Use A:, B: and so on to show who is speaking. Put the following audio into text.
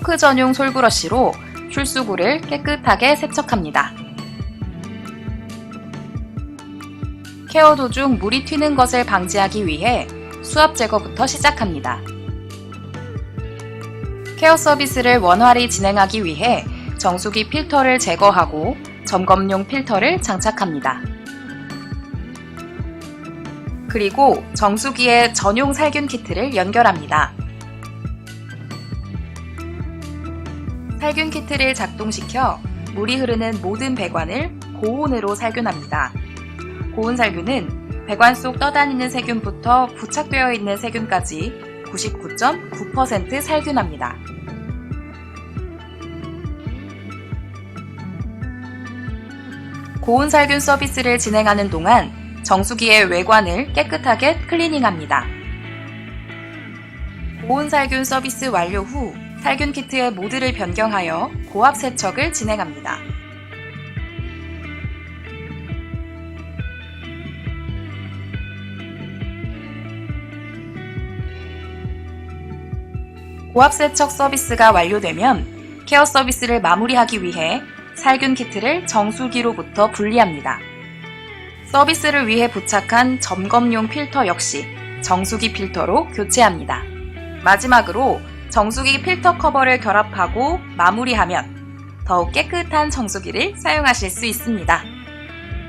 A: 토크 전용 솔브러쉬로 출수구를 깨끗하게 세척합니다. 케어 도중 물이 튀는 것을 방지하기 위해 수압 제거부터 시작합니다. 케어 서비스를 원활히 진행하기 위해 정수기 필터를 제거하고 점검용 필터를 장착합니다. 그리고 정수기에 전용 살균 키트를 연결합니다. 살균 키트를 작동시켜 물이 흐르는 모든 배관을 고온으로 살균합니다. 고온 살균은 배관 속 떠다니는 세균부터 부착되어 있는 세균까지 99.9% 살균합니다. 고온 살균 서비스를 진행하는 동안 정수기의 외관을 깨끗하게 클리닝합니다. 고온 살균 서비스 완료 후 살균 키트의 모드를 변경하여 고압 세척을 진행합니다. 고압 세척 서비스가 완료되면 케어 서비스를 마무리하기 위해 살균 키트를 정수기로부터 분리합니다. 서비스를 위해 부착한 점검용 필터 역시 정수기 필터로 교체합니다. 마지막으로 정수기 필터 커버를 결합하고 마무리하면 더욱 깨끗한 정수기를 사용하실 수 있습니다.